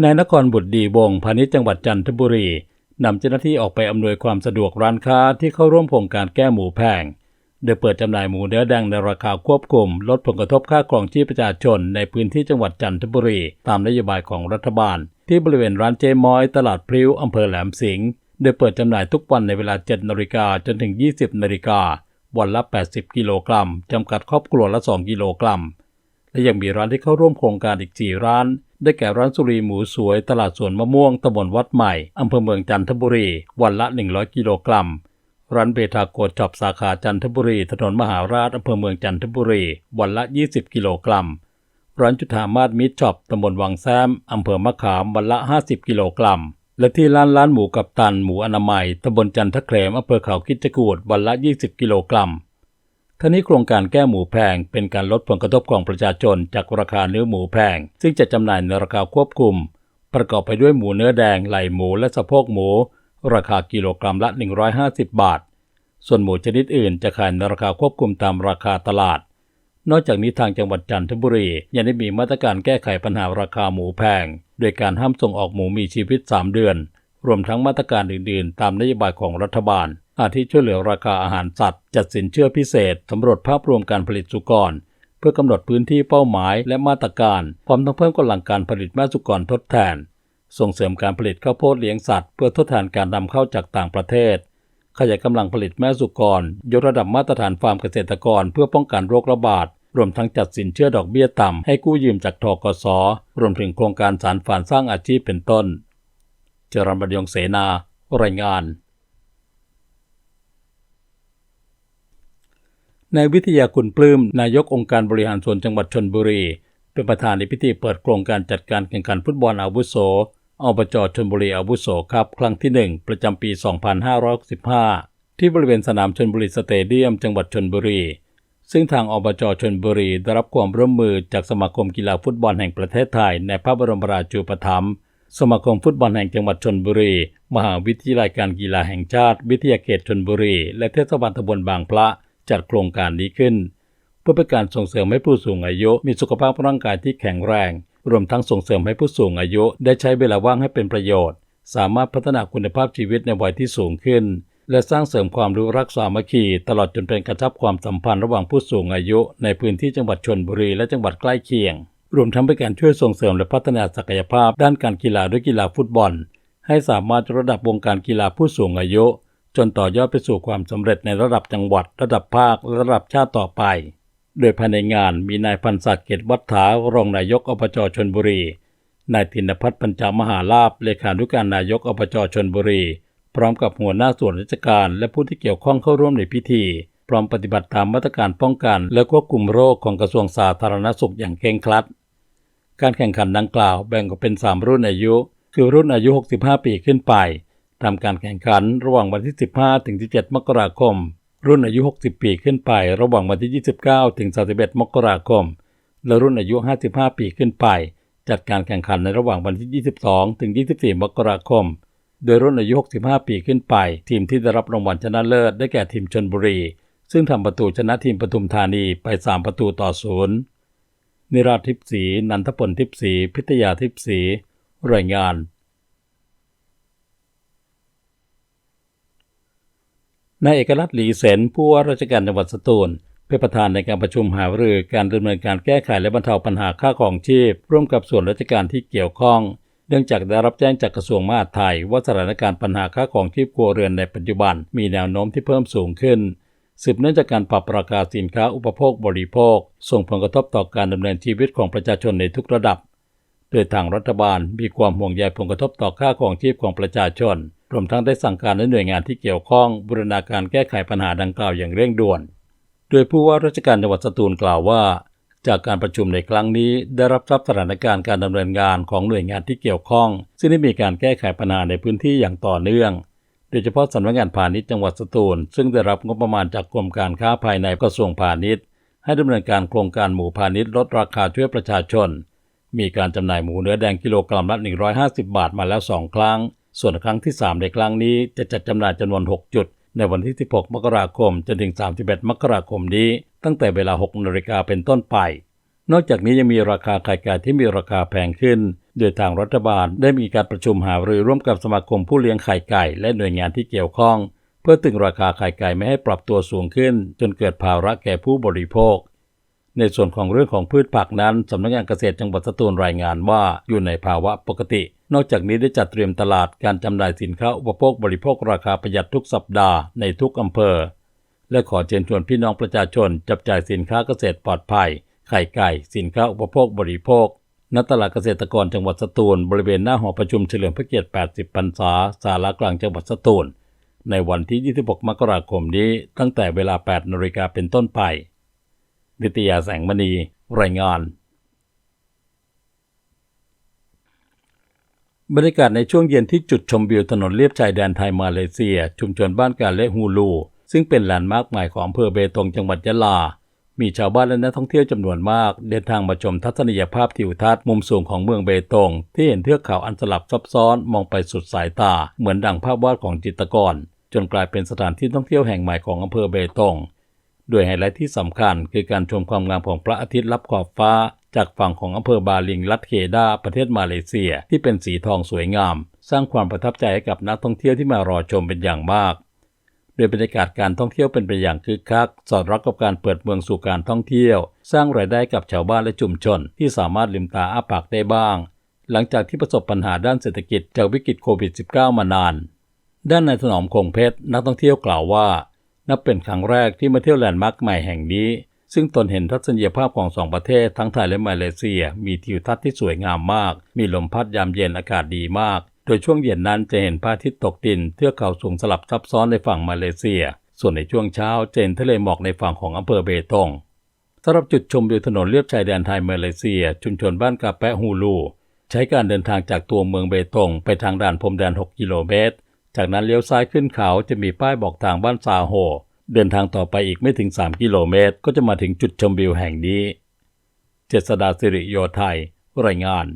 นายนครบุตรดีวงพาณิชย์จังหวัดจันทบุรีนำเจ้าหน้าที่ออกไปอำนวยความสะดวกร้านค้าที่เข้าร่วมโครงการแก้หมูแพง โดยเปิดจำหน่ายหมูเนื้อแดงในราคาควบคุม ลดผลกระทบค่าครองชีพประชาชนในพื้นที่จังหวัดจันทบุรี ตามนโยบายของรัฐบาล ที่บริเวณร้านเจมอย ตลาดพลิ้วอำเภอแหลมสิงห์โดยเปิดจำหน่ายทุกวันในเวลา 7นาฬิกาจนถึง 20นาฬิกาวันละ 80 กิโลกรัมจำกัดครอบครัวละ 2 กิโลกรัมและยังมีร้านที่เข้าร่วมโครงการอีก 4 ร้าน ได้แก่ร้านสุรีหมูสวยตลาดสวนมะม่วงตำบลวัดใหม่อำเภอเมืองจันทบุรี วันละ 100 กิโลกรัม ร้านเบทาโกดช็อปสาขาจันทบุรี ถนนมหาราชอำเภอเมืองจันทบุรี วันละ 20 กิโลกรัม ร้านจุธามาศมิตรช็อปตำบลวังแซมอำเภอมะขามวันละ 50 กิโลกรัม และที่ร้านร้านหมูกับตันหมูอนามัยตำบลจันทะแคลมอำเภอเขาคิดจกูดวันละ 20 กิโลกรัม ทั้งนี้โครงการแก้หมูแพงเป็นการลดผลกระทบของประชาชนจากราคาเนื้อหมูแพง ซึ่งจะจำหน่ายในราคาควบคุม ประกอบไปด้วยหมูเนื้อแดงไหล่หมูและสะโพกหมู ราคากิโลกรัมละ 150 บาท ส่วนหมูชนิดอื่นจะขายในราคาควบคุมตามราคาตลาด นอกจากนี้ทางจังหวัดจันทบุรียังได้มีมาตรการแก้ไขปัญหาราคาหมูแพง โดยการห้ามส่งออกหมูมีชีวิต 3 เดือน รวมทั้งมาตรการอื่น ๆ ตามนโยบายของรัฐบาล อาทิช่วยเหลือราคาอาหารสัตว์ จัดสินเชื่อพิเศษสำรวจภาพรวมการผลิตสุกร เพื่อกำหนดพื้นที่เป้าหมายและมาตรการ พร้อมทั้งเพิ่มกำลังการผลิตแม่สุกรทดแทน ส่งเสริมการผลิตข้าวโพดเลี้ยงสัตว์ เพื่อทดแทนการนำเข้าจากต่างประเทศ ขยายกำลังผลิตแม่สุกร ยกระดับมาตรฐานฟาร์มเกษตรกร เพื่อป้องกันโรคระบาดรวมทั้งจัดสินเชื่อดอกเบี้ยต่ำให้กู้ยืมจากทกสรวมถึงโครงการสารฝันสร้างอาชีพเป็นต้น เจริญบรรยงเสนา รายงาน นายวิทยาคุณปลื้มนายกองค์การบริหารส่วนจังหวัดชนบุรี เป็นประธานในพิธีเปิดโครงการจัดการแข่งขันฟุตบอลอาวุโสอบจชนบุรีอาวุโสครับ ครั้งที่ 1 ประจำปี 2565 ที่บริเวณสนามชนบุรีสเตเดียม จังหวัดชนบุรี ซึ่งทางอบจชนบุรีได้รับความร่วมมือจากสมาคมกีฬาฟุตบอลแห่งประเทศไทย ในพระบรมราชูปถัมภ์สมาคมฟุตบอลแห่งจังหวัดชนบุรี มหาวิทยาลัยการกีฬาแห่งชาติ วิทยาเขตชนบุรี และเทศบาลตำบลบางพระ จัดโครงการนี้ขึ้น เพื่อเป็นการส่งเสริมให้ผู้สูงอายุมีสุขภาพร่างกายที่แข็งแรง รวมทั้งส่งเสริมให้ผู้สูงอายุได้ใช้เวลาว่างให้เป็นประโยชน์ สามารถพัฒนาคุณภาพชีวิตในวัยที่สูงขึ้น และสร้างเสริมความรู้รักสามัคคีตลอดจนเป็นกระชับความสัมพันธ์ระหว่างผู้สูงอายุ ในพื้นที่จังหวัดชนบุรีและจังหวัดใกล้เคียง รวมทั้งเป็นการช่วยส่งเสริมและพัฒนาศักยภาพ ด้านการกีฬาด้วยกีฬาฟุตบอล ให้สามารถระดับวงการกีฬาผู้สูงอายุ จนต่อยอดไปสู่ความสำเร็จในระดับจังหวัด ระดับภาค และระดับชาติต่อไป โดยภายในงานมีนายพันศักดิ์เกตวัฒถารองนายกอบจชนบุรี นายธินพัฒน์ปัญจมหาลาภเลขานุการนายกอบจชนบุรี พร้อมกับหัวหน้าส่วนราชการและผู้ที่เกี่ยวข้องเข้าร่วมในพิธี พร้อมปฏิบัติตามมาตรการป้องกัน และควบคุมโรคของกระทรวงสาธารณสุขอย่างเคร่งครัด การแข่งขันดังกล่าวแบ่งออกเป็น 3 รุ่นอายุ คือรุ่นอายุ 65 ปีขึ้นไป ทำการแข่งขันระหว่างวันที่ 15 ถึง 17 มกราคม รุ่นอายุ 60 ปีขึ้นไป ระหว่างวันที่ 29 ถึง 31 มกราคม และรุ่นอายุ 55 ปีขึ้นไป จัดการแข่งขันในระหว่างวันที่ 22 ถึง 24 มกราคม โดยรุ่นอายุ 65 ปีขึ้นไป ทีมที่ได้รับรางวัลชนะเลิศได้แก่ทีมชนบุรี ซึ่งทำประตูชนะทีมปทุมธานีไป 3 ประตูต่อศูนย์นิราทิพย์ศรีนันทพลทิพย์ศรีพิทยาทิพย์ศรีรายงาน นายเอกลักษณ์หลีเสนผู้ว่าราชการจังหวัดสตูลเป็นประธานในการประชุมหารือการดำเนินการแก้ไขและบรรเทาปัญหาค่าของชีพ ร่วมกับส่วนราชการที่เกี่ยวข้อง เนื่องจากได้รับแจ้งจากกระทรวงมหาดไทย ว่าสถานการณ์ปัญหาค่าของชีพครัวเรือนในปัจจุบัน มีแนวโน้มที่เพิ่มสูงขึ้น สืบเนื่องจากการปรับราคาสินค้าอุปโภคบริโภค ส่งผลกระทบต่อการดำเนินชีวิตของประชาชนในทุกระดับ โดยทางรัฐบาลมีความห่วงใยผลกระทบต่อค่าของชีพของประชาชน รวมทั้งได้สั่งการให้หน่วยงานที่เกี่ยวข้องบูรณาการแก้ไขปัญหาดังกล่าวอย่างเร่งด่วน โดยผู้ว่าราชการจังหวัดสตูลกล่าวว่า จากการประชุมในครั้งนี้ ได้รับทราบสถานการณ์การดำเนินงานของหน่วยงานที่เกี่ยวข้อง ซึ่งได้มีการแก้ไขปัญหาในพื้นที่อย่างต่อเนื่องโดยเฉพาะสำนักงานพาณิชย์จังหวัดสตูล ซึ่งได้รับงบประมาณจากกรมการค้าภายในกระทรวงพาณิชย์ ให้ดำเนินการโครงการหมูพาณิชย์ลดราคาช่วยประชาชน มีการจำหน่ายหมูเนื้อแดงกิโลกรัมละ 150 บาทมาแล้ว 2 ครั้ง ส่วนครั้งที่ 3 ในครั้งนี้จะจัดจำหน่ายจำนวน 6 จุด ในวันที่ 16 มกราคม จนถึง 31 มกราคมนี้ ตั้งแต่เวลา 6 นาฬิกาเป็นต้นไป นอกจากนี้ยังมีราคาไข่ไก่ที่มีราคาแพงขึ้น โดยทางรัฐบาลได้มีการประชุมหารือร่วมกับสมาคมผู้เลี้ยงไข่ไก่และหน่วยงานที่เกี่ยวข้อง เพื่อตึงราคาไข่ไก่ไม่ให้ปรับตัวสูงขึ้น จนเกิดภาระแก่ผู้บริโภค ในส่วนของเรื่องของพืชผักนั้นสำนักงานเกษตรจังหวัดสตูลรายงานว่าอยู่ในภาวะปกติ นอกจากนี้ได้จัดเตรียมตลาดการจำหน่ายสินค้าอุปโภคบริโภคราคาประหยัดทุกสัปดาห์ในทุกอำเภอ และขอเชิญชวนพี่น้องประชาชน จับจ่ายสินค้าเกษตรปลอดภัย ไข่ไก่ สินค้าอุปโภคบริโภคณตลาดเกษตรกรจังหวัดสตูล บริเวณหน้าหอประชุมเฉลิมพระเกียรติ 80 พรรษาสารากลางจังหวัดสตูล ในวันที่ 26 มกราคมนี้ตั้งแต่เวลา 8นาฬิกาเป็นต้นไป นิตยาแสงมณีรายงาน บรรยากาศในช่วงเย็นที่จุดชมวิวถนนเลียบชายแดนไทยมาเลเซีย ชุมชนบ้านกาและฮูลู ซึ่งเป็นแลนด์มาร์คใหม่ของอำเภอเบตงจังหวัดยะลา มีชาวบ้านและนักท่องเที่ยวจำนวนมาก เดินทางมาชมทัศนียภาพทิวทัศน์มุมสูงของเมืองเบตง ที่เห็นเทือกเขาอันสลับซับซ้อนมองไปสุดสายตา เหมือนดังภาพวาดของจิตรกรจนกลายเป็นสถานที่ท่องเที่ยวแห่งใหม่ของอำเภอเบตง โดยไฮไลท์ที่สำคัญคือการชมความงามของพระอาทิตย์ลับขอบฟ้า จากฝั่งของอำเภอบาลิงรัฐเคดาประเทศมาเลเซีย ที่เป็นสีทองสวยงาม สร้างความประทับใจให้กับนักท่องเที่ยวที่มารอชมเป็นอย่างมาก โดยบรรยากาศการท่องเที่ยวเป็นไปอย่างคึกคัก สอดรับกับการเปิดเมืองสู่การท่องเที่ยว สร้างรายได้กับชาวบ้านและชุมชน ที่สามารถลืมตาอ้าปากได้บ้าง หลังจากที่ประสบปัญหาด้านเศรษฐกิจจากวิกฤตโควิด -19 มานาน ด้านนายถนอมคงเพชรนักท่องเที่ยวกล่าวว่า นับเป็นครั้งแรกที่มาเที่ยวแลนด์มาร์คใหม่แห่งนี้ ซึ่งตนเห็นทัศนียภาพของสองประเทศทั้งไทยและมาเลเซีย มีทิวทัศน์ที่สวยงามมาก มีลมพัดยามเย็นอากาศดีมาก โดยช่วงเย็นนั้นจะเห็นพระอาทิตย์ตกดินเทือกเขาสูงสลับซับซ้อนในฝั่งมาเลเซีย ส่วนในช่วงเช้าเห็นทะเลหมอกในฝั่งของอำเภอเบตงสำหรับจุดชมวิวถนนเลียบชายแดนไทยมาเลเซีย ชุมชนบ้านกาแปะฮูลูใช้การเดินทางจากตัวเมืองเบตงไปทางด่านพรมแดน 6 กิโลเมตร จากนั้นเลี้ยวซ้ายขึ้นเขาจะมีป้ายบอกทางบ้านซาโฮ เดินทางต่อไปอีกไม่ถึง 3 กิโลเมตร ก็จะมาถึงจุดชมวิวแห่งนี้ เจษดาสิริโยไทย รายงาน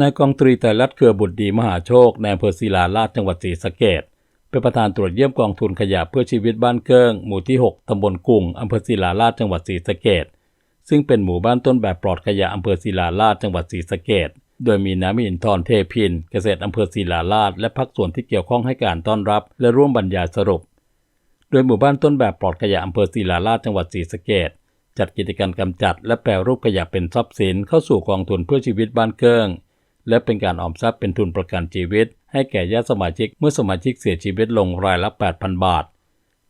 นายกองตรีแต่รัฐเครือบุตรดีมหาโชคในอำเภอศิลาลาดจังหวัดศรีสะเกดเป็นประธานตรวจเยี่ยมกองทุนขยะเพื่อชีวิตบ้านเกิ้งหมู่ที่ 6 ตำบลกุ่งอำเภอศิลาลาดจังหวัดศรีสะเกดซึ่งเป็นหมู่บ้านต้นแบบปลอดขยะอำเภอศิลาลาดจังหวัดศรีสะเกด โดยมีน้ำอินทรเทพิน เกษตรอำเภอศิลาลาดและพักส่วนที่เกี่ยวข้องให้การต้อนรับ และร่วมบรรยายสรุป โดยหมู่บ้านต้นแบบปลอดขยะอำเภอศิลาลาดจังหวัดศรีสะเกดจัดกิจกรรมกำจัด และแปรรูปขยะเป็นทรัพย์สินเข้าสู่กองทุนเพื่อชีวิตบ้านเกิงและเป็นการออมทรัพย์เป็นทุนประกันชีวิต ให้แก่ญาติสมาชิกเมื่อสมาชิกเสียชีวิตลงรายละ 8,000 บาท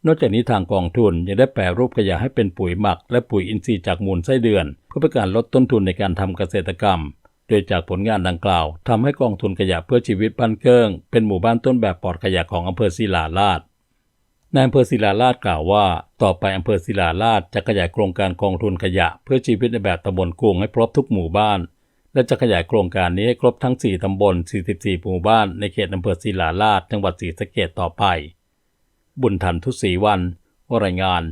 นอกจากนี้ทางกองทุนยังได้แปรรูปขยะให้เป็นปุ๋ยหมัก และปุ๋ยอินทรีย์จากมูลไส้เดือน เพื่อเป็นการลดต้นทุนในการทำเกษตรกรรม ดยจากผลงานดังกล่าวทำให้กองทุนขยะเพื่อชีวิตบ้านเกิ้งเป็นหมู่บ้านต้นแบบปลอดขยะของอำเภอศิลาลาดนายอำเภอศิลาลาดกล่าวว่า ต่อไปอำเภอศิลาลาดจะขยายโครงการกองทุนขยะเพื่อชีวิตในแบบตำบลกรุงให้ครบทุกหมู่บ้าน และจะขยายโครงการนี้ให้ครบทั้ง 4 ตำบล 44 หมู่บ้านในเขตอำเภอศิลาลาดจังหวัดศรีสะเกษต่อไป บุญทันทุศรีวันรายงาน